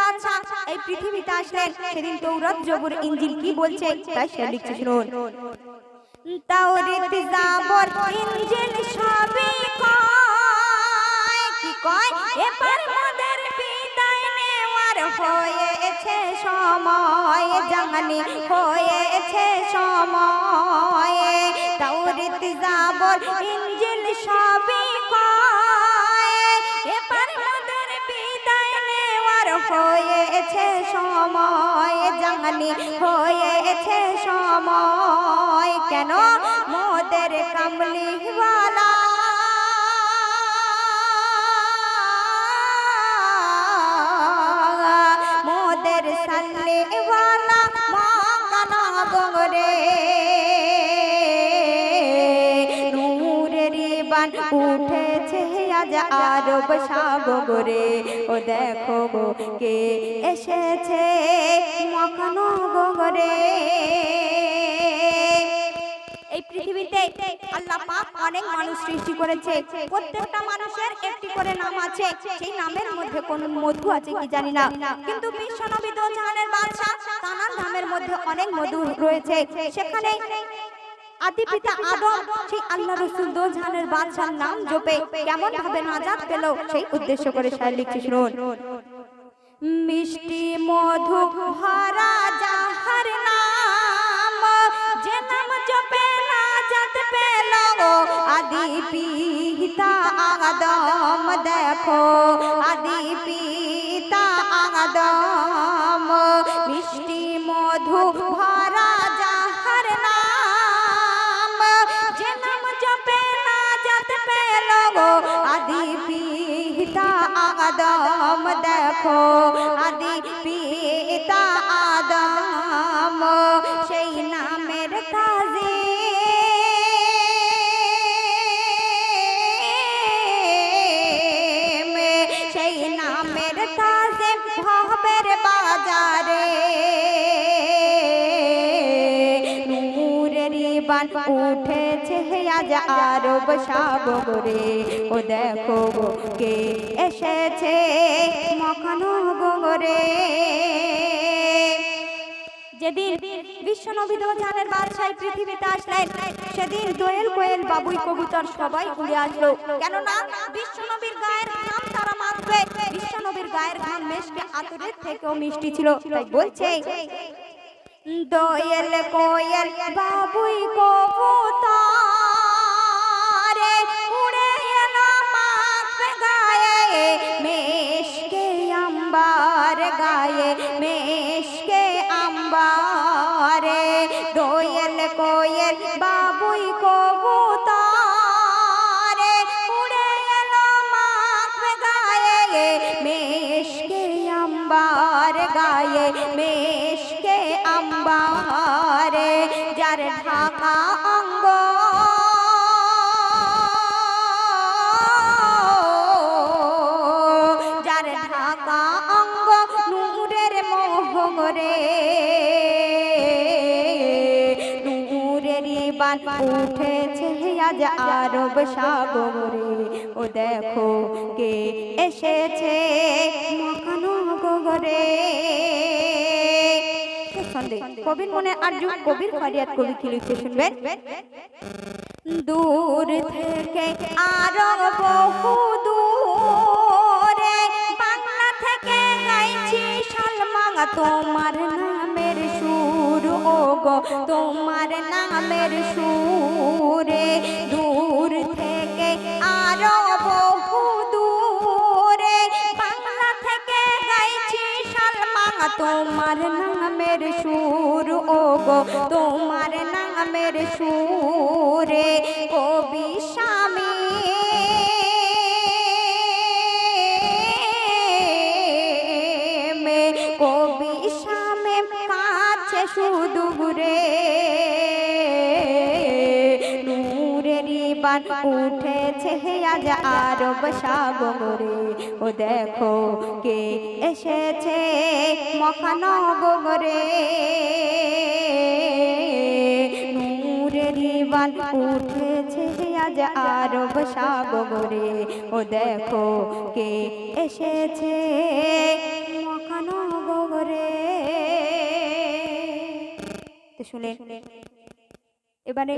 বাদশা এই পৃথিবীতে আসলেন। সেদিন তৌরাত জবর ইঞ্জিল কি বলছে তাই সে লিখছে শুনুন। তাওরাত জাবর ইঞ্জিল সবই কয়, কি কয়? এবার মোদের বিদায় নেওয়ার হয়েছে সময় জানি হয়েছে সময়। তাওরাত জাবর ইঞ্জিল সবই হয়েছে সময় জানি হয়েছে সময়। কেন মোদের কামলিওয়ালা? মোদের সাল্লেওয়ালা উঠেছে আজ আরব সাগরে। ও দেখো গো, কে এসেছে মকানো গরে এই পৃথিবীতে আল্লাহ পাক অনেক মানুষ সৃষ্টি করেছে। প্রত্যেকটা মানুষের একটি করে নাম আছে। সেই নামের মধ্যে কোন মধু আছে কি জানি না। কিন্তু বিশ্বনবী দোজাহানের বাদশা তানার নামের মধ্যে অনেক মধু রয়েছে। সেখানে আদি পিতা আদম সেই আল্লাহ রসুল দোজাহানের বাদশার নাম জপে কেমন ভাবে নাজাত পেল সেই উদ্দেশ্য করে শায় লিখছি শুনুন মিষ্টি মধু ভরা যাহার নাম যে নাম জপে নাজাত পেল। আদি পিতা আদম দেখো আদি পিতা দেখো আদি পিতা আদম বান উঠেছে আজ আরব সাগরে। ও দেখো কে এসেছে মখানো গোরে যেদিন বিশ্ব বিশ্বনবী দোজানের বাদশাহ পৃথিবীতে আসলেন, সেদিন দোয়েল কোয়েল বাবুই কবুতর সবাই উড়ে আসলো। কেননা বিশ্বনবীর গায়ের ঘাম তারা মাখবে বিশ্বনবীর গায়ের ঘাম মেশকে আতরের থেকেও মিষ্টি ছিল। বলছে দোয়েল কোয়েল বাবুই মাখবে গায়ে, মেশকে আম্বার দোয়েল কোয়েল বাবুই কবুতর উড়ে এলো মাখবে গায়ে, মেশকে আম্বার গায়ে মেশকে যার ঢাকা অঙ্গ যার ঢাকা অঙ্গ নূরের মোহরে। উঠেছে আজ আরব সাগরে। ও দেখো কে এসেছে মকানো গগরে সন্দেহ। কবির মনে আর্য কবির ফারিয়াদ কবি কি লিখছে শুনবেন দূর থেকে আরও বহু দূরে বাংলা থেকে গাইছি সলমা, তোমার নামের সুর ও গো তোমার নামের সুরে। দূর থেকে আরও বহু দূরে বাংলা থেকে গাইছি সলমা, তোমার নামের সুর ও গো তোমার নামের সুরে কবি স্বামী। কবি স্বামী কাছে সুদূরে নূরের বান উঠেছে আজ আরব সাগরে। ও দেখো কে এসেছে মখানগরে নূরের বিমান উঠেছে আজ আরব সাগরে। ও দেখো কে এসেছে মহানগরে। তো শুনে, এবারে